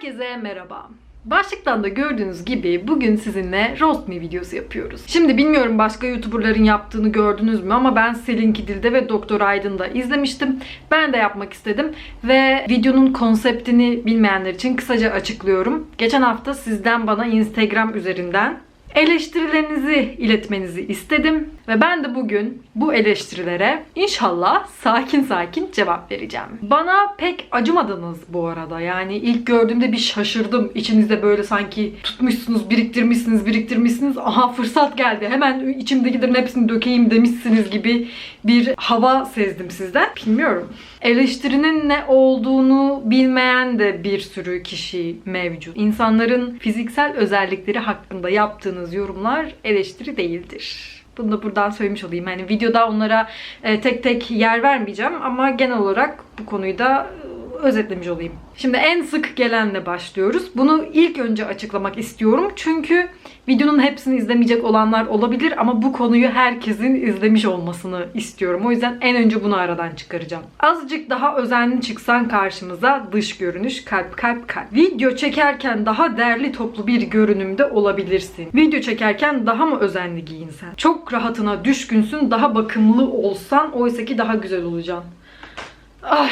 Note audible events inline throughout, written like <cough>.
Herkese merhaba. Başlıktan da gördüğünüz gibi bugün sizinle roast me videosu yapıyoruz. Şimdi bilmiyorum başka YouTuber'ların yaptığını gördünüz mü ama ben Selin Kidil'de ve Doktor Aydın'da izlemiştim. Ben de yapmak istedim ve videonun konseptini bilmeyenler için kısaca açıklıyorum. Geçen hafta sizden bana Instagram üzerinden eleştirilerinizi iletmenizi istedim ve ben de bugün bu eleştirilere inşallah sakin sakin cevap vereceğim. Bana pek acımadınız bu arada. Yani ilk gördüğümde bir şaşırdım. İçinizde böyle sanki tutmuşsunuz, biriktirmişsiniz, biriktirmişsiniz. Aha fırsat geldi. Hemen içimdekilerin hepsini dökeyim demişsiniz gibi bir hava sezdim sizden. Bilmiyorum. Eleştirinin ne olduğunu bilmeyen de bir sürü kişi mevcut. İnsanların fiziksel özellikleri hakkında yaptığınız yorumlar eleştiri değildir. Bunu da buradan söylemiş olayım. Yani videoda onlara e, tek tek yer vermeyeceğim ama genel olarak bu konuyu da özetlemiş olayım. Şimdi en sık gelenle başlıyoruz. Bunu ilk önce açıklamak istiyorum. Çünkü videonun hepsini izlemeyecek olanlar olabilir ama bu konuyu herkesin izlemiş olmasını istiyorum. O yüzden en önce bunu aradan çıkaracağım. Azıcık daha özenli çıksan karşımıza dış görünüş kalp kalp kalp. Video çekerken daha derli toplu bir görünümde olabilirsin. Video çekerken daha mı özenli giyinsen? Çok rahatına düşkünsün, daha bakımlı olsan oysa ki daha güzel olacaksın. Ay.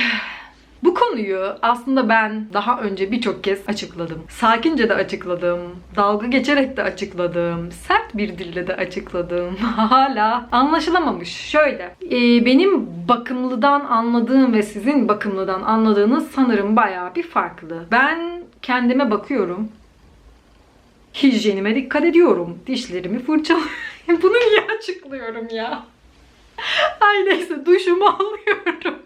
Bu konuyu aslında ben daha önce birçok kez açıkladım. Sakince de açıkladım. Dalga geçerek de açıkladım. Sert bir dille de açıkladım. <laughs> Hala anlaşılamamış. Şöyle. e, benim bakımlıdan anladığım ve sizin bakımlıdan anladığınız sanırım bayağı bir farklı. Ben kendime bakıyorum. Hijyenime dikkat ediyorum. Dişlerimi fırçalıyorum. <laughs> Bunu niye açıklıyorum ya? Ay neyse duşumu <laughs> alıyorum.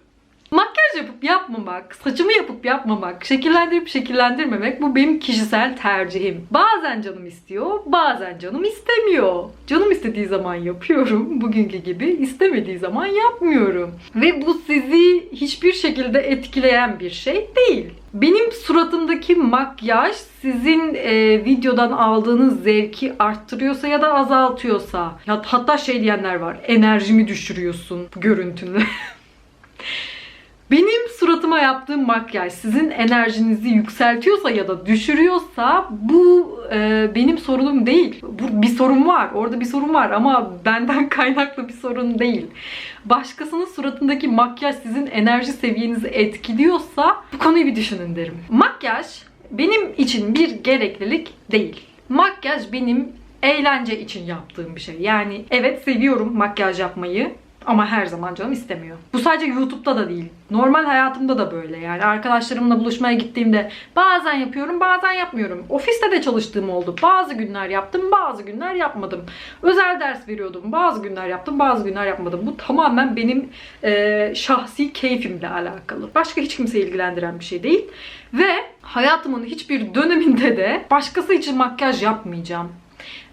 Makyaj yapıp yapmamak, saçımı yapıp yapmamak, şekillendirip şekillendirmemek bu benim kişisel tercihim. Bazen canım istiyor, bazen canım istemiyor. Canım istediği zaman yapıyorum, bugünkü gibi istemediği zaman yapmıyorum. Ve bu sizi hiçbir şekilde etkileyen bir şey değil. Benim suratımdaki makyaj sizin e, videodan aldığınız zevki arttırıyorsa ya da azaltıyorsa, ya hatta şey diyenler var, enerjimi düşürüyorsun görüntünü. <laughs> Benim suratıma yaptığım makyaj sizin enerjinizi yükseltiyorsa ya da düşürüyorsa bu e, benim sorunum değil. Bu bir sorun var. Orada bir sorun var ama benden <laughs> kaynaklı bir sorun değil. Başkasının suratındaki makyaj sizin enerji seviyenizi etkiliyorsa bu konuyu bir düşünün derim. Makyaj benim için bir gereklilik değil. Makyaj benim eğlence için yaptığım bir şey. Yani evet seviyorum makyaj yapmayı. Ama her zaman canım istemiyor. Bu sadece YouTube'da da değil. Normal hayatımda da böyle yani. Arkadaşlarımla buluşmaya gittiğimde bazen yapıyorum bazen yapmıyorum. Ofiste de çalıştığım oldu. Bazı günler yaptım bazı günler yapmadım. Özel ders veriyordum. Bazı günler yaptım bazı günler yapmadım. Bu tamamen benim e, şahsi keyfimle alakalı. Başka hiç kimseyi ilgilendiren bir şey değil. Ve hayatımın hiçbir döneminde de başkası için makyaj yapmayacağım.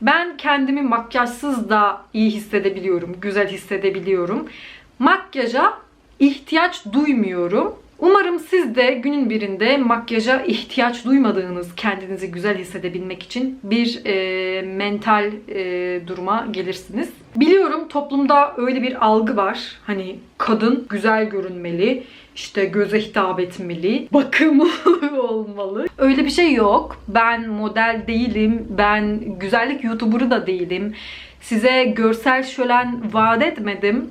Ben kendimi makyajsız da iyi hissedebiliyorum, güzel hissedebiliyorum. Makyaja ihtiyaç duymuyorum. Umarım siz de günün birinde makyaja ihtiyaç duymadığınız, kendinizi güzel hissedebilmek için bir e, mental e, duruma gelirsiniz. Biliyorum toplumda öyle bir algı var. Hani kadın güzel görünmeli, işte göze hitap etmeli, bakımlı <laughs> olmalı. Öyle bir şey yok. Ben model değilim, ben güzellik YouTuber'ı da değilim. Size görsel şölen vaat etmedim.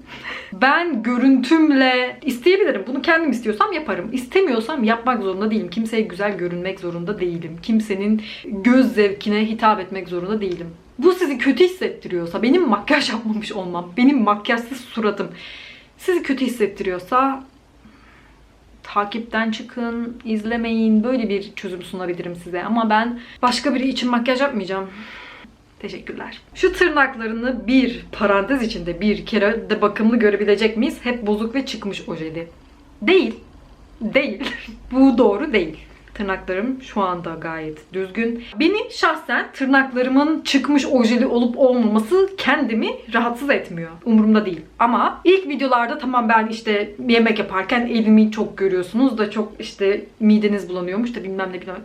Ben görüntümle isteyebilirim. Bunu kendim istiyorsam yaparım. İstemiyorsam yapmak zorunda değilim. Kimseye güzel görünmek zorunda değilim. Kimsenin göz zevkine hitap etmek zorunda değilim. Bu sizi kötü hissettiriyorsa, benim makyaj yapmamış olmam, benim makyajsız suratım sizi kötü hissettiriyorsa takipten çıkın, izlemeyin. Böyle bir çözüm sunabilirim size. Ama ben başka biri için makyaj yapmayacağım. Teşekkürler. Şu tırnaklarını bir parantez içinde bir kere de bakımlı görebilecek miyiz? Hep bozuk ve çıkmış ojeli. Değil. Değil. <laughs> Bu doğru değil. Tırnaklarım şu anda gayet düzgün. Beni şahsen tırnaklarımın çıkmış ojeli olup olmaması kendimi rahatsız etmiyor. Umurumda değil. Ama ilk videolarda tamam ben işte yemek yaparken elimi çok görüyorsunuz da çok işte mideniz bulanıyormuş da bilmem ne bilmem.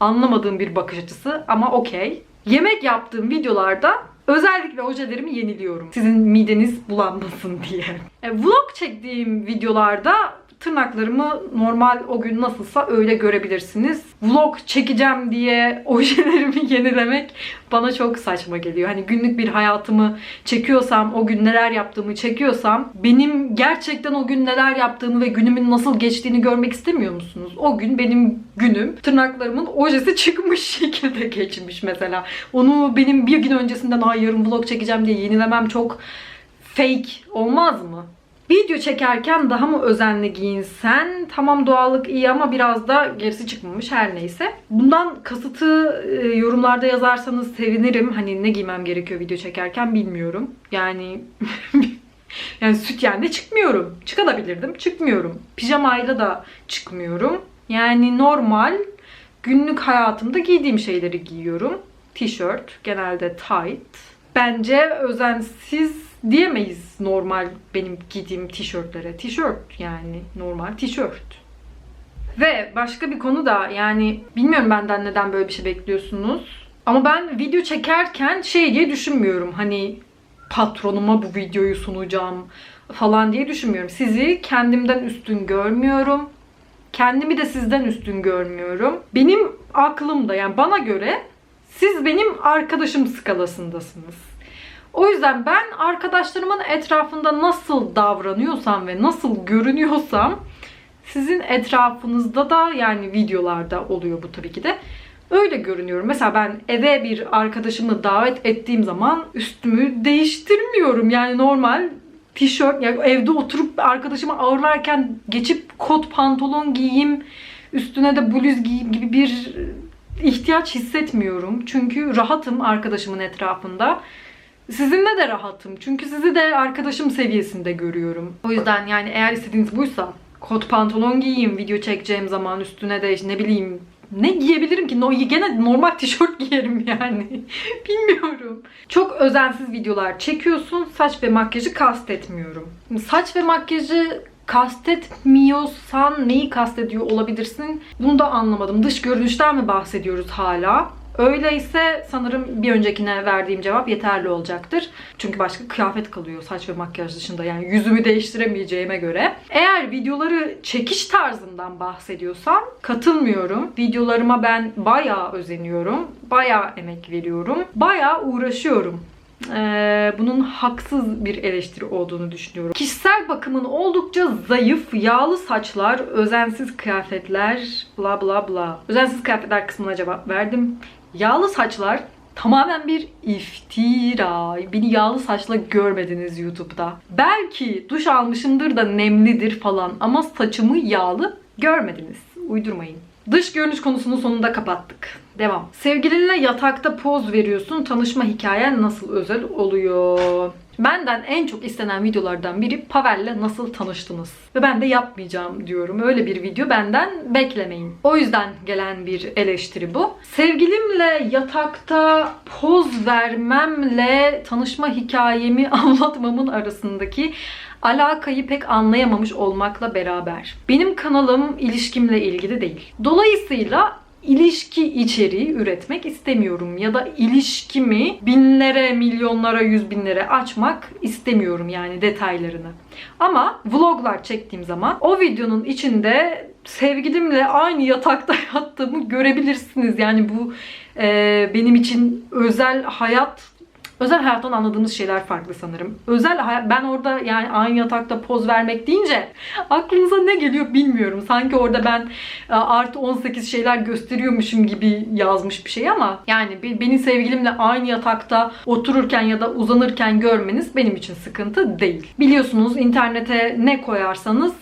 Anlamadığım bir bakış açısı ama okey. Yemek yaptığım videolarda özellikle ojelerimi yeniliyorum. Sizin mideniz bulanmasın diye. E, vlog çektiğim videolarda Tırnaklarımı normal o gün nasılsa öyle görebilirsiniz. Vlog çekeceğim diye <laughs> ojelerimi yenilemek bana çok saçma geliyor. Hani günlük bir hayatımı çekiyorsam, o gün neler yaptığımı çekiyorsam benim gerçekten o gün neler yaptığımı ve günümün nasıl geçtiğini görmek istemiyor musunuz? O gün benim günüm tırnaklarımın ojesi çıkmış <laughs> şekilde geçmiş mesela. Onu benim bir gün öncesinden ay yarın vlog çekeceğim diye yenilemem çok fake olmaz mı? Video çekerken daha mı özenli giyinsen? Tamam doğallık iyi ama biraz da gerisi çıkmamış her neyse. Bundan kasıtı e, yorumlarda yazarsanız sevinirim. Hani ne giymem gerekiyor video çekerken bilmiyorum. Yani <laughs> yani sütyenle çıkmıyorum. Çıkabilirdim. Çıkmıyorum. Pijamayla da çıkmıyorum. Yani normal günlük hayatımda giydiğim şeyleri giyiyorum. Tişört, genelde tight. Bence özensiz diyemeyiz normal benim giydiğim tişörtlere. Tişört yani normal tişört. Ve başka bir konu da yani bilmiyorum benden neden böyle bir şey bekliyorsunuz. Ama ben video çekerken şey diye düşünmüyorum. Hani patronuma bu videoyu sunacağım falan diye düşünmüyorum. Sizi kendimden üstün görmüyorum. Kendimi de sizden üstün görmüyorum. Benim aklımda yani bana göre siz benim arkadaşım skalasındasınız. O yüzden ben arkadaşlarımın etrafında nasıl davranıyorsam ve nasıl görünüyorsam sizin etrafınızda da yani videolarda oluyor bu tabii ki de. Öyle görünüyorum. Mesela ben eve bir arkadaşımı davet ettiğim zaman üstümü değiştirmiyorum. Yani normal tişört yani evde oturup arkadaşımı ağırlarken geçip kot pantolon giyeyim, üstüne de bluz giyeyim gibi bir ihtiyaç hissetmiyorum. Çünkü rahatım arkadaşımın etrafında. Sizinle de rahatım. Çünkü sizi de arkadaşım seviyesinde görüyorum. O yüzden yani eğer istediğiniz buysa kot pantolon giyeyim video çekeceğim zaman üstüne de ne bileyim ne giyebilirim ki? No, gene normal tişört <laughs> giyerim yani. <laughs> Bilmiyorum. Çok özensiz videolar çekiyorsun. Saç ve makyajı kastetmiyorum. Saç ve makyajı kastetmiyorsan neyi kastediyor olabilirsin? Bunu da anlamadım. Dış görünüşten mi bahsediyoruz hala? Öyleyse sanırım bir öncekine verdiğim cevap yeterli olacaktır. Çünkü başka kıyafet kalıyor saç ve makyaj dışında. Yani yüzümü değiştiremeyeceğime göre. Eğer videoları çekiş tarzından bahsediyorsam katılmıyorum. Videolarıma ben bayağı özeniyorum. Bayağı emek veriyorum. Bayağı uğraşıyorum. Ee, bunun haksız bir eleştiri olduğunu düşünüyorum. Kişisel bakımın oldukça zayıf, yağlı saçlar, özensiz kıyafetler, bla bla bla. Özensiz kıyafetler kısmına cevap verdim. Yağlı saçlar tamamen bir iftira. Beni yağlı saçla görmediniz YouTube'da. Belki duş almışımdır da nemlidir falan ama saçımı yağlı görmediniz. Uydurmayın. Dış görünüş konusunu sonunda kapattık. Devam. Sevgilinle yatakta poz veriyorsun. Tanışma hikayen nasıl özel oluyor? Benden en çok istenen videolardan biri Pavel'le nasıl tanıştınız? Ve ben de yapmayacağım diyorum. Öyle bir video benden beklemeyin. O yüzden gelen bir eleştiri bu. Sevgilimle yatakta poz vermemle tanışma hikayemi <laughs> anlatmamın arasındaki alakayı pek anlayamamış olmakla beraber. Benim kanalım ilişkimle ilgili değil. Dolayısıyla ilişki içeriği üretmek istemiyorum ya da ilişkimi binlere, milyonlara, yüz binlere açmak istemiyorum yani detaylarını. Ama vloglar çektiğim zaman o videonun içinde sevgilimle aynı yatakta <laughs> yattığımı görebilirsiniz. Yani bu e, benim için özel hayat Özel hayattan anladığımız şeyler farklı sanırım. Özel ben orada yani aynı yatakta poz vermek deyince aklınıza ne geliyor bilmiyorum. Sanki orada ben e, artı 18 şeyler gösteriyormuşum gibi yazmış bir şey ama yani beni sevgilimle aynı yatakta otururken ya da uzanırken görmeniz benim için sıkıntı değil. Biliyorsunuz internete ne koyarsanız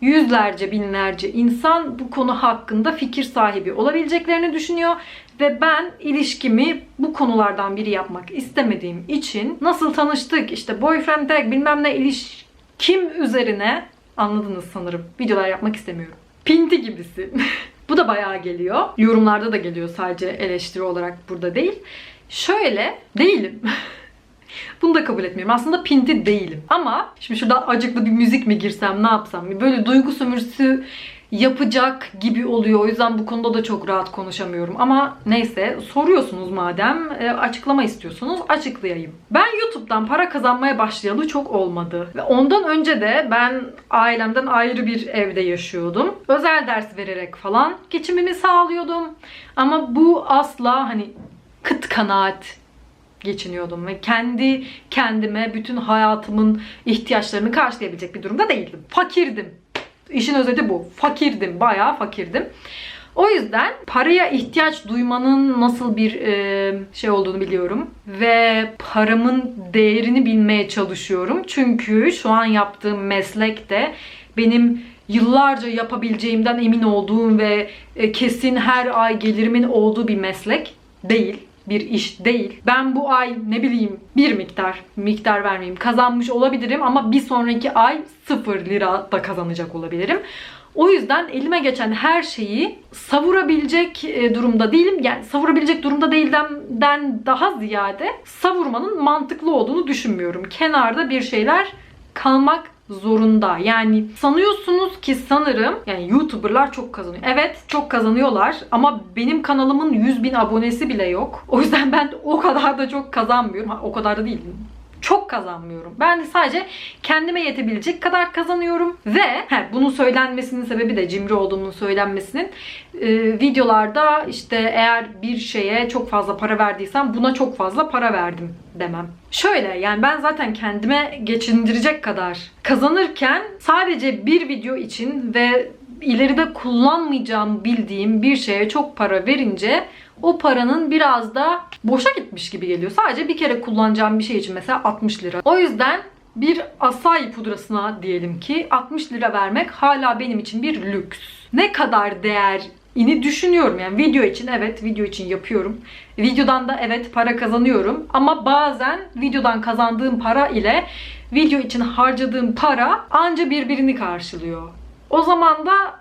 yüzlerce binlerce insan bu konu hakkında fikir sahibi olabileceklerini düşünüyor ve ben ilişkimi bu konulardan biri yapmak istemediğim için nasıl tanıştık işte boyfriend tag bilmem ne ilişkim üzerine anladınız sanırım videolar yapmak istemiyorum. Pinti gibisi. <laughs> bu da bayağı geliyor. Yorumlarda da geliyor sadece eleştiri olarak burada değil. Şöyle değilim. <laughs> Bunu da kabul etmiyorum. Aslında pinti değilim. Ama şimdi şurada acıklı bir müzik mi girsem ne yapsam? Böyle duygu sömürüsü yapacak gibi oluyor. O yüzden bu konuda da çok rahat konuşamıyorum. Ama neyse soruyorsunuz madem e, açıklama istiyorsunuz açıklayayım. Ben YouTube'dan para kazanmaya başlayalı çok olmadı. Ve ondan önce de ben ailemden ayrı bir evde yaşıyordum. Özel ders vererek falan geçimimi sağlıyordum. Ama bu asla hani kıt kanaat geçiniyordum ve kendi kendime bütün hayatımın ihtiyaçlarını karşılayabilecek bir durumda değildim. Fakirdim. İşin özeti bu. Fakirdim. Bayağı fakirdim. O yüzden paraya ihtiyaç duymanın nasıl bir e, şey olduğunu biliyorum ve paramın değerini bilmeye çalışıyorum. Çünkü şu an yaptığım meslek de benim yıllarca yapabileceğimden emin olduğum ve e, kesin her ay gelirimin olduğu bir meslek değil bir iş değil. Ben bu ay ne bileyim bir miktar, miktar vermeyeyim kazanmış olabilirim ama bir sonraki ay sıfır lira da kazanacak olabilirim. O yüzden elime geçen her şeyi savurabilecek e, durumda değilim. Yani savurabilecek durumda değilden daha ziyade savurmanın mantıklı olduğunu düşünmüyorum. Kenarda bir şeyler kalmak zorunda. Yani sanıyorsunuz ki sanırım yani YouTuber'lar çok kazanıyor. Evet çok kazanıyorlar ama benim kanalımın 100 bin abonesi bile yok. O yüzden <laughs> ben o kadar da çok kazanmıyorum. Ha, o kadar da değil çok kazanmıyorum. Ben de sadece kendime yetebilecek kadar kazanıyorum ve he, bunun söylenmesinin sebebi de cimri olduğumun söylenmesinin e, videolarda işte eğer bir şeye çok fazla para verdiysem buna çok fazla para verdim demem. Şöyle yani ben zaten kendime geçindirecek kadar kazanırken sadece bir video için ve ileride kullanmayacağım bildiğim bir şeye çok para verince o paranın biraz da boşa gitmiş gibi geliyor. Sadece bir kere kullanacağım bir şey için mesela 60 lira. O yüzden bir asay pudrasına diyelim ki 60 lira vermek hala benim için bir lüks. Ne kadar değer ini düşünüyorum. Yani video için evet video için yapıyorum. Videodan da evet para kazanıyorum. Ama bazen videodan kazandığım para ile video için harcadığım para anca birbirini karşılıyor. O zaman da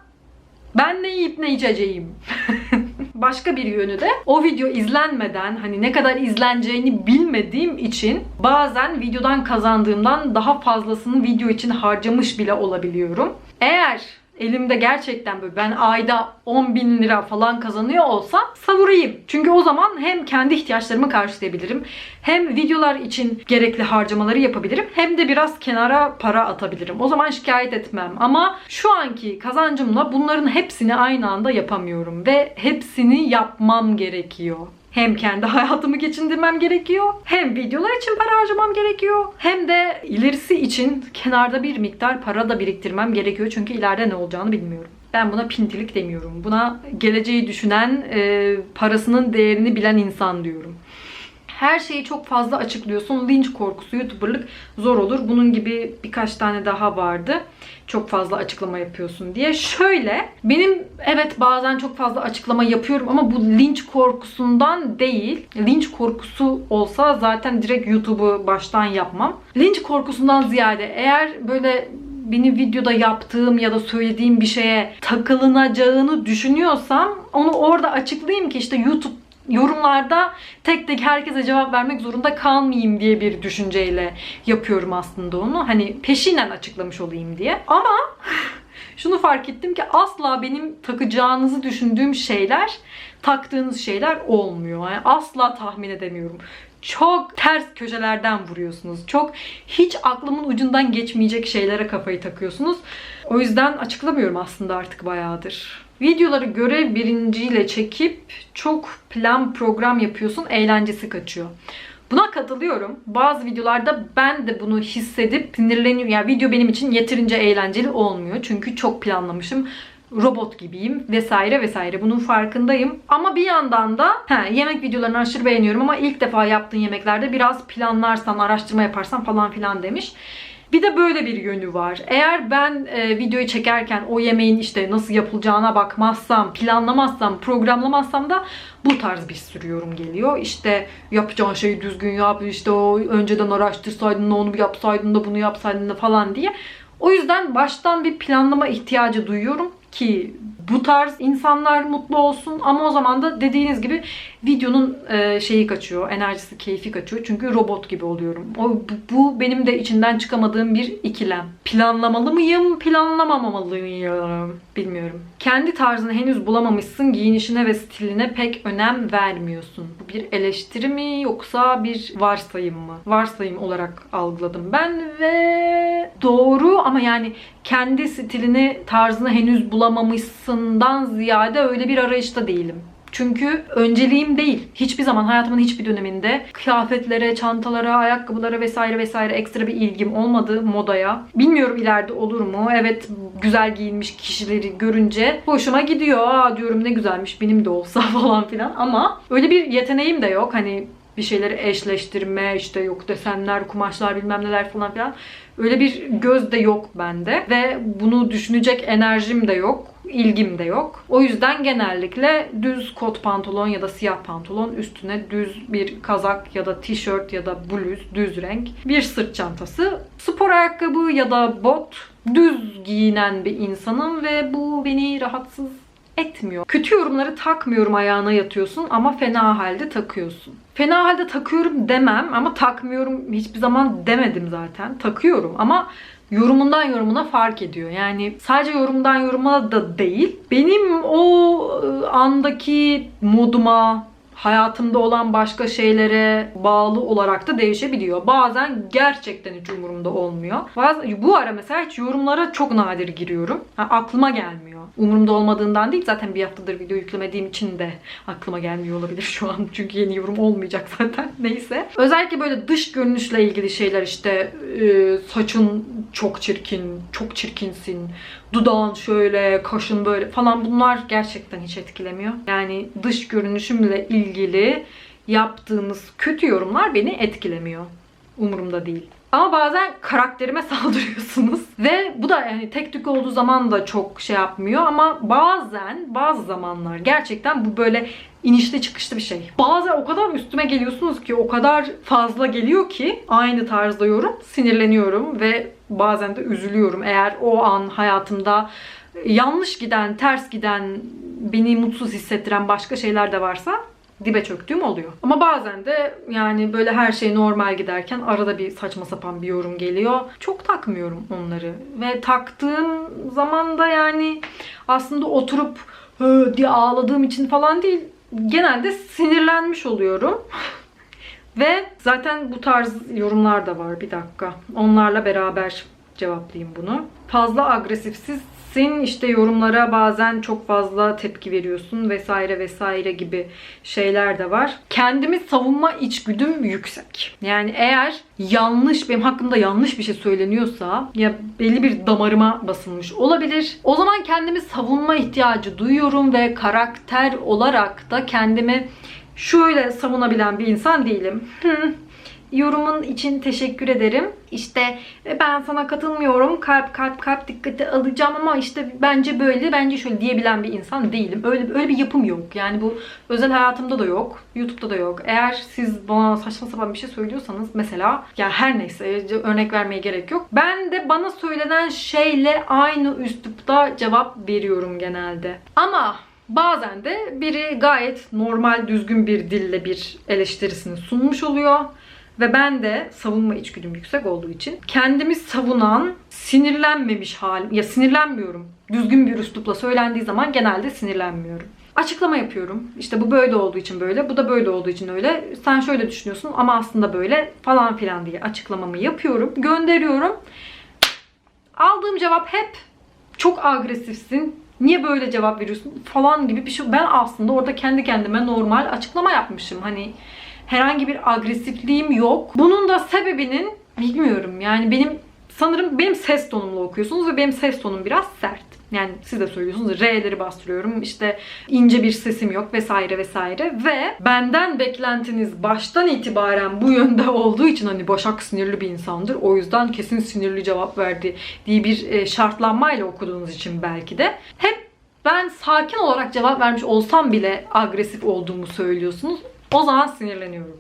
ben ne yiyip ne içeceğim. <laughs> Başka bir yönü de o video izlenmeden hani ne kadar izleneceğini bilmediğim için bazen videodan kazandığımdan daha fazlasını video için harcamış bile olabiliyorum. Eğer elimde gerçekten böyle ben ayda 10 bin lira falan kazanıyor olsam savurayım. Çünkü o zaman hem kendi ihtiyaçlarımı karşılayabilirim. Hem videolar için gerekli harcamaları yapabilirim. Hem de biraz kenara para atabilirim. O zaman şikayet etmem. Ama şu anki kazancımla bunların hepsini aynı anda yapamıyorum. Ve hepsini yapmam gerekiyor. Hem kendi hayatımı geçindirmem gerekiyor. Hem videolar için para harcamam gerekiyor. Hem de ilerisi için kenarda bir miktar para da biriktirmem gerekiyor. Çünkü ileride ne olacağını bilmiyorum. Ben buna pintilik demiyorum. Buna geleceği düşünen, e, parasının değerini bilen insan diyorum her şeyi çok fazla açıklıyorsun. Linç korkusu, YouTuber'lık zor olur. Bunun gibi birkaç tane daha vardı. Çok fazla açıklama yapıyorsun diye. Şöyle, benim evet bazen çok fazla açıklama yapıyorum ama bu linç korkusundan değil. Linç korkusu olsa zaten direkt YouTube'u baştan yapmam. Linç korkusundan ziyade eğer böyle benim videoda yaptığım ya da söylediğim bir şeye takılınacağını düşünüyorsam onu orada açıklayayım ki işte YouTube yorumlarda tek tek herkese cevap vermek zorunda kalmayayım diye bir düşünceyle yapıyorum aslında onu. Hani peşinen açıklamış olayım diye. Ama şunu fark ettim ki asla benim takacağınızı düşündüğüm şeyler taktığınız şeyler olmuyor. Yani asla tahmin edemiyorum. Çok ters köşelerden vuruyorsunuz. Çok hiç aklımın ucundan geçmeyecek şeylere kafayı takıyorsunuz. O yüzden açıklamıyorum aslında artık bayağıdır. Videoları görev birinciyle çekip çok plan program yapıyorsun, eğlencesi kaçıyor. Buna katılıyorum. Bazı videolarda ben de bunu hissedip sinirleniyorum. Yani video benim için yeterince eğlenceli olmuyor. Çünkü çok planlamışım robot gibiyim vesaire vesaire bunun farkındayım. Ama bir yandan da he, yemek videolarını aşırı beğeniyorum ama ilk defa yaptığın yemeklerde biraz planlarsan, araştırma yaparsan falan filan demiş. Bir de böyle bir yönü var. Eğer ben e, videoyu çekerken o yemeğin işte nasıl yapılacağına bakmazsam, planlamazsam, programlamazsam da bu tarz bir sürü yorum geliyor. İşte yapacağın şeyi düzgün yap, işte o önceden araştırsaydın onu yapsaydın da bunu yapsaydın da falan diye. O yüzden baştan bir planlama ihtiyacı duyuyorum ki bu tarz insanlar mutlu olsun ama o zaman da dediğiniz gibi videonun e, şeyi kaçıyor, enerjisi, keyfi kaçıyor. Çünkü robot gibi oluyorum. O bu, benim de içinden çıkamadığım bir ikilem. Planlamalı mıyım, planlamamalı mıyım bilmiyorum. Kendi tarzını henüz bulamamışsın, giyinişine ve stiline pek önem vermiyorsun. Bu bir eleştiri mi yoksa bir varsayım mı? Varsayım olarak algıladım ben ve doğru ama yani kendi stilini, tarzını henüz bulamamışsından ziyade öyle bir arayışta değilim. Çünkü önceliğim değil. Hiçbir zaman hayatımın hiçbir döneminde kıyafetlere, çantalara, ayakkabılara vesaire vesaire ekstra bir ilgim olmadı modaya. Bilmiyorum ileride olur mu? Evet güzel giyinmiş kişileri görünce hoşuma gidiyor. Aa diyorum ne güzelmiş benim de olsa <laughs> falan filan ama öyle bir yeteneğim de yok. Hani bir şeyleri eşleştirme işte yok desenler, kumaşlar bilmem neler falan filan. Öyle bir göz de yok bende ve bunu düşünecek enerjim de yok ilgim de yok. O yüzden genellikle düz kot pantolon ya da siyah pantolon üstüne düz bir kazak ya da tişört ya da bluz düz renk bir sırt çantası. Spor ayakkabı ya da bot düz giyinen bir insanım ve bu beni rahatsız etmiyor. Kötü yorumları takmıyorum ayağına yatıyorsun ama fena halde takıyorsun. Fena halde takıyorum demem ama takmıyorum hiçbir zaman demedim zaten. Takıyorum ama yorumundan yorumuna fark ediyor. Yani sadece yorumdan yoruma da değil. Benim o e, andaki moduma, hayatımda olan başka şeylere bağlı olarak da değişebiliyor. Bazen gerçekten hiç umurumda olmuyor. Bazen, bu ara mesela hiç yorumlara çok nadir giriyorum. Ha, aklıma gelmiyor. Umurumda olmadığından değil zaten bir haftadır video yüklemediğim için de aklıma gelmiyor olabilir şu an. <laughs> Çünkü yeni yorum olmayacak zaten. <laughs> Neyse. Özellikle böyle dış görünüşle ilgili şeyler işte e, saçın çok çirkin, çok çirkinsin, dudağın şöyle, kaşın böyle falan bunlar gerçekten hiç etkilemiyor. Yani dış görünüşümle ilgili yaptığınız kötü yorumlar beni etkilemiyor. Umurumda değil. Ama bazen karakterime <laughs> saldırıyorsunuz. Ve bu da yani tek tük olduğu zaman da çok şey yapmıyor ama bazen bazı zamanlar gerçekten bu böyle inişli çıkışlı bir şey. Bazen o kadar üstüme geliyorsunuz ki o kadar fazla geliyor ki aynı tarzda yorum sinirleniyorum ve bazen de üzülüyorum. Eğer o an hayatımda yanlış giden, ters giden, beni mutsuz hissettiren başka şeyler de varsa dibe çöktüğüm oluyor. Ama bazen de yani böyle her şey normal giderken arada bir saçma sapan bir yorum geliyor. Çok takmıyorum onları. Ve taktığım zaman da yani aslında oturup diye ağladığım için falan değil. Genelde sinirlenmiş oluyorum. <laughs> Ve zaten bu tarz yorumlar da var. Bir dakika. Onlarla beraber cevaplayayım bunu. Fazla agresifsiz sin işte yorumlara bazen çok fazla tepki veriyorsun vesaire vesaire gibi şeyler de var. Kendimi savunma içgüdüm yüksek. Yani eğer yanlış benim hakkımda yanlış bir şey söyleniyorsa ya belli bir damarıma basılmış olabilir. O zaman kendimi savunma ihtiyacı duyuyorum ve karakter olarak da kendimi şöyle savunabilen bir insan değilim. Yorumun için teşekkür ederim. İşte e, ben sana katılmıyorum. Kalp kalp kalp dikkate alacağım ama işte bence böyle, bence şöyle diyebilen bir insan değilim. Öyle öyle bir yapım yok. Yani bu özel hayatımda da yok. YouTube'da da yok. Eğer siz bana saçma sapan bir şey söylüyorsanız mesela ya her neyse örnek vermeye gerek yok. Ben de bana söylenen şeyle aynı üslupta cevap veriyorum genelde. Ama Bazen de biri gayet normal, düzgün bir dille bir eleştirisini sunmuş oluyor. Ve ben de savunma içgüdüm yüksek olduğu için kendimi savunan, sinirlenmemiş halim, ya sinirlenmiyorum. Düzgün bir üslupla söylendiği zaman genelde sinirlenmiyorum. Açıklama yapıyorum. İşte bu böyle olduğu için böyle, bu da böyle olduğu için öyle. Sen şöyle düşünüyorsun ama aslında böyle falan filan diye açıklamamı yapıyorum. Gönderiyorum. Aldığım cevap hep çok agresifsin, niye böyle cevap veriyorsun falan gibi bir şey. Ben aslında orada kendi kendime normal açıklama yapmışım. Hani herhangi bir agresifliğim yok. Bunun da sebebinin bilmiyorum yani benim sanırım benim ses tonumla okuyorsunuz ve benim ses tonum biraz sert. Yani siz de söylüyorsunuz R'leri bastırıyorum işte ince bir sesim yok vesaire vesaire ve benden beklentiniz baştan itibaren bu yönde olduğu için hani Başak sinirli bir insandır o yüzden kesin sinirli cevap verdi diye bir e, şartlanmayla okuduğunuz için belki de hep ben sakin olarak cevap vermiş olsam bile agresif olduğumu söylüyorsunuz. O zaman sinirleniyorum.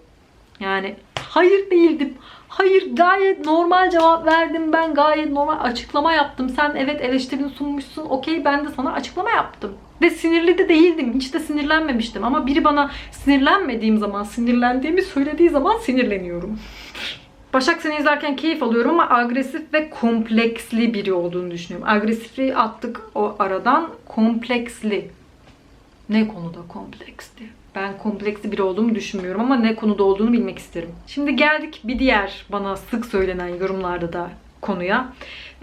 Yani hayır değildim. Hayır gayet normal cevap verdim ben gayet normal açıklama yaptım. Sen evet eleştirini sunmuşsun okey ben de sana açıklama yaptım. Ve sinirli de değildim. Hiç de sinirlenmemiştim. Ama biri bana sinirlenmediğim zaman, sinirlendiğimi söylediği zaman sinirleniyorum. Başak seni izlerken keyif alıyorum ama agresif ve kompleksli biri olduğunu düşünüyorum. Agresifi attık o aradan. Kompleksli. Ne konuda kompleksli? Ben kompleksli biri olduğumu düşünmüyorum ama ne konuda olduğunu bilmek isterim. Şimdi geldik bir diğer bana sık söylenen yorumlarda da konuya.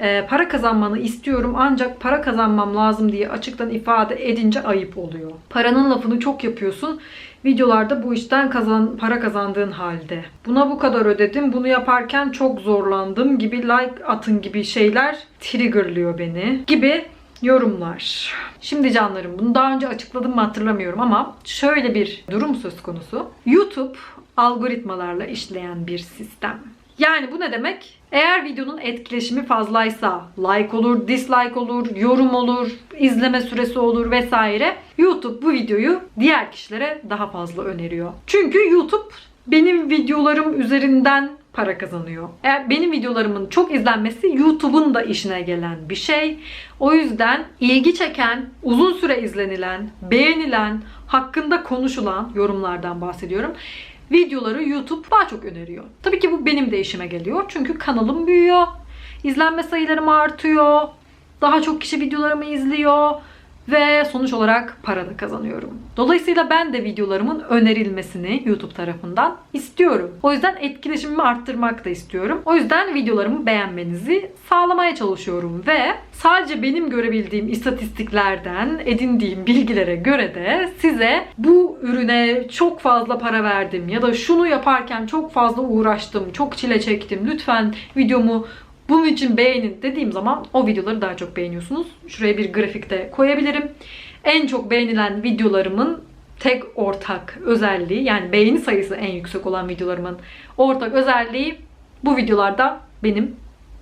Ee, para kazanmanı istiyorum ancak para kazanmam lazım diye açıktan ifade edince ayıp oluyor. Paranın lafını çok yapıyorsun. Videolarda bu işten kazan, para kazandığın halde. Buna bu kadar ödedim, bunu yaparken çok zorlandım gibi like atın gibi şeyler triggerlıyor beni gibi yorumlar. Şimdi canlarım bunu daha önce açıkladım mı hatırlamıyorum ama şöyle bir durum söz konusu. YouTube algoritmalarla işleyen bir sistem. Yani bu ne demek? Eğer videonun etkileşimi fazlaysa like olur, dislike olur, yorum olur, izleme süresi olur vesaire YouTube bu videoyu diğer kişilere daha fazla öneriyor. Çünkü YouTube benim videolarım üzerinden para kazanıyor. Eğer benim videolarımın çok izlenmesi YouTube'un da işine gelen bir şey. O yüzden ilgi çeken, uzun süre izlenilen, beğenilen, hakkında konuşulan yorumlardan bahsediyorum videoları YouTube daha çok öneriyor. Tabii ki bu benim de işime geliyor. Çünkü kanalım büyüyor. İzlenme sayılarım artıyor. Daha çok kişi videolarımı izliyor. Ve sonuç olarak para da kazanıyorum. Dolayısıyla ben de videolarımın önerilmesini YouTube tarafından istiyorum. O yüzden etkileşimimi arttırmak da istiyorum. O yüzden videolarımı beğenmenizi sağlamaya çalışıyorum ve sadece benim görebildiğim istatistiklerden edindiğim bilgilere göre de size bu ürüne çok fazla para verdim ya da şunu yaparken çok fazla uğraştım, çok çile çektim. Lütfen videomu bunun için beğenin dediğim zaman o videoları daha çok beğeniyorsunuz. Şuraya bir grafikte koyabilirim. En çok beğenilen videolarımın tek ortak özelliği yani beğeni sayısı en yüksek olan videolarımın ortak özelliği bu videolarda benim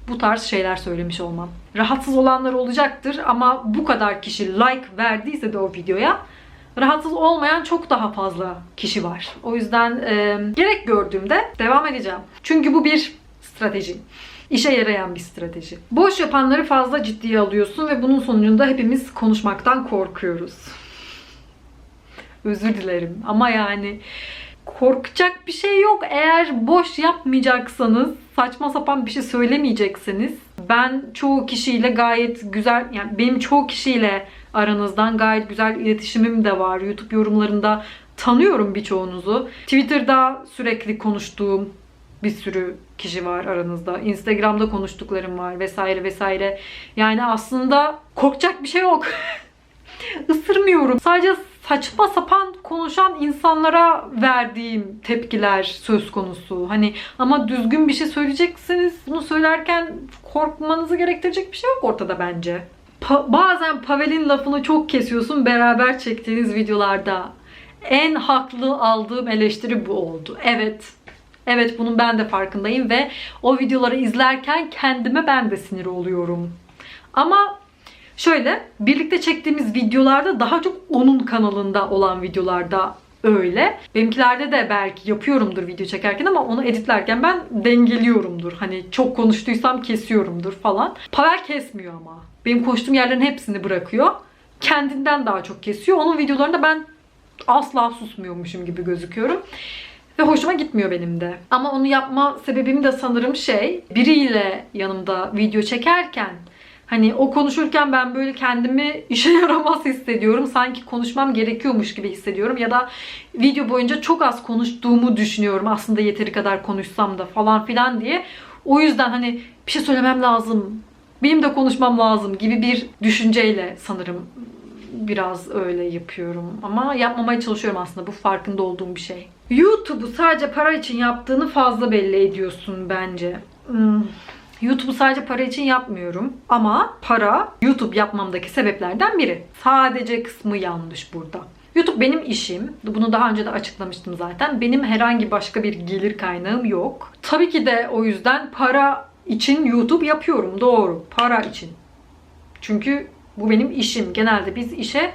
bu tarz şeyler söylemiş olmam. Rahatsız olanlar olacaktır ama bu kadar kişi like verdiyse de o videoya rahatsız olmayan çok daha fazla kişi var. O yüzden e, gerek gördüğümde devam edeceğim. Çünkü bu bir strateji. İşe yarayan bir strateji. Boş yapanları fazla ciddiye alıyorsun ve bunun sonucunda hepimiz konuşmaktan korkuyoruz. Özür dilerim ama yani korkacak bir şey yok. Eğer boş yapmayacaksanız, saçma sapan bir şey söylemeyecekseniz ben çoğu kişiyle gayet güzel yani benim çoğu kişiyle aranızdan gayet güzel iletişimim de var. YouTube yorumlarında tanıyorum birçoğunuzu. Twitter'da sürekli konuştuğum bir sürü kişi var aranızda. Instagram'da konuştuklarım var vesaire vesaire. Yani aslında korkacak bir şey yok. <laughs> Isırmıyorum. Sadece saçma sapan konuşan insanlara verdiğim tepkiler söz konusu. Hani ama düzgün bir şey söyleyeceksiniz. Bunu söylerken korkmanızı gerektirecek bir şey yok ortada bence. Pa- bazen Pavel'in lafını çok kesiyorsun beraber çektiğiniz videolarda. En haklı aldığım eleştiri bu oldu. Evet. Evet bunun ben de farkındayım ve o videoları izlerken kendime ben de sinir oluyorum. Ama şöyle birlikte çektiğimiz videolarda daha çok onun kanalında olan videolarda öyle. Benimkilerde de belki yapıyorumdur video çekerken ama onu editlerken ben dengeliyorumdur. Hani çok konuştuysam kesiyorumdur falan. Pavel kesmiyor ama. Benim konuştuğum yerlerin hepsini bırakıyor. Kendinden daha çok kesiyor. Onun videolarında ben asla susmuyormuşum gibi gözüküyorum. Ve hoşuma gitmiyor benim de. Ama onu yapma sebebim de sanırım şey, biriyle yanımda video çekerken Hani o konuşurken ben böyle kendimi <laughs> işe yaramaz hissediyorum. Sanki konuşmam gerekiyormuş gibi hissediyorum. Ya da video boyunca çok az konuştuğumu düşünüyorum. Aslında yeteri kadar konuşsam da falan filan diye. O yüzden hani bir şey söylemem lazım. Benim de konuşmam lazım gibi bir düşünceyle sanırım biraz öyle yapıyorum. Ama yapmamaya çalışıyorum aslında. Bu farkında olduğum bir şey. YouTube'u sadece para için yaptığını fazla belli ediyorsun bence. Hmm. YouTube'u sadece para için yapmıyorum. Ama para YouTube yapmamdaki sebeplerden biri. Sadece kısmı yanlış burada. YouTube benim işim. Bunu daha önce de açıklamıştım zaten. Benim herhangi başka bir gelir kaynağım yok. Tabii ki de o yüzden para için YouTube yapıyorum. Doğru. Para için. Çünkü bu benim işim. Genelde biz işe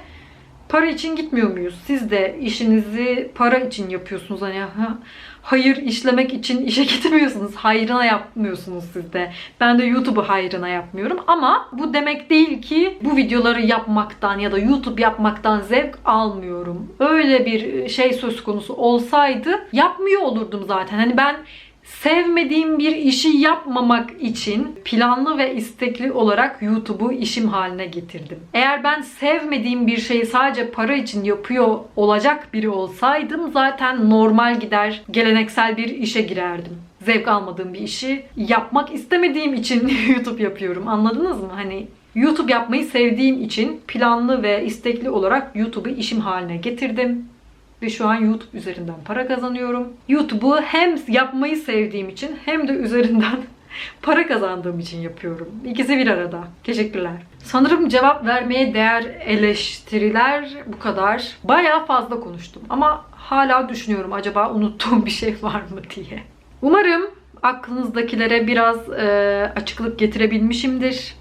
para için gitmiyor muyuz? Siz de işinizi para için yapıyorsunuz. Hani ha- hayır işlemek için işe <laughs> gitmiyorsunuz. Hayrına yapmıyorsunuz siz de. Ben de YouTube'u hayrına yapmıyorum. Ama bu demek değil ki bu videoları yapmaktan ya da YouTube yapmaktan zevk almıyorum. Öyle bir şey söz konusu olsaydı yapmıyor olurdum zaten. Hani ben sevmediğim bir işi yapmamak için planlı ve istekli olarak YouTube'u işim haline getirdim. Eğer ben sevmediğim bir şeyi sadece para için yapıyor olacak biri olsaydım zaten normal gider geleneksel bir işe girerdim. Zevk almadığım bir işi yapmak istemediğim için <laughs> YouTube yapıyorum. Anladınız mı? Hani YouTube yapmayı sevdiğim için planlı ve istekli olarak YouTube'u işim haline getirdim. Ve şu an YouTube üzerinden para kazanıyorum. YouTube'u hem yapmayı sevdiğim için hem de üzerinden <laughs> para kazandığım için yapıyorum. İkisi bir arada. Teşekkürler. Sanırım cevap vermeye değer eleştiriler bu kadar. Bayağı fazla konuştum ama hala düşünüyorum acaba unuttuğum bir şey var mı diye. Umarım aklınızdakilere biraz e, açıklık getirebilmişimdir.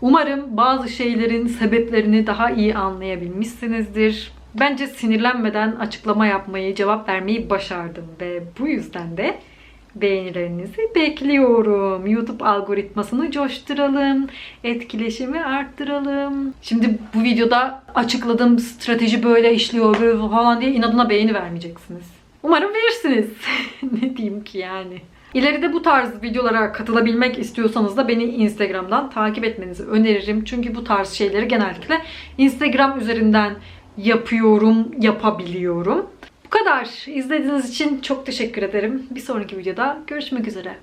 Umarım bazı şeylerin sebeplerini daha iyi anlayabilmişsinizdir. Bence sinirlenmeden açıklama yapmayı, cevap vermeyi başardım ve bu yüzden de beğenilerinizi bekliyorum. YouTube algoritmasını coşturalım, etkileşimi arttıralım. Şimdi bu videoda açıkladığım strateji böyle işliyor böyle falan diye inadına beğeni vermeyeceksiniz. Umarım verirsiniz. <laughs> ne diyeyim ki yani. İleride bu tarz videolara katılabilmek istiyorsanız da beni Instagram'dan takip etmenizi öneririm. Çünkü bu tarz şeyleri genellikle Instagram üzerinden yapıyorum, yapabiliyorum. Bu kadar. İzlediğiniz için çok teşekkür ederim. Bir sonraki videoda görüşmek üzere.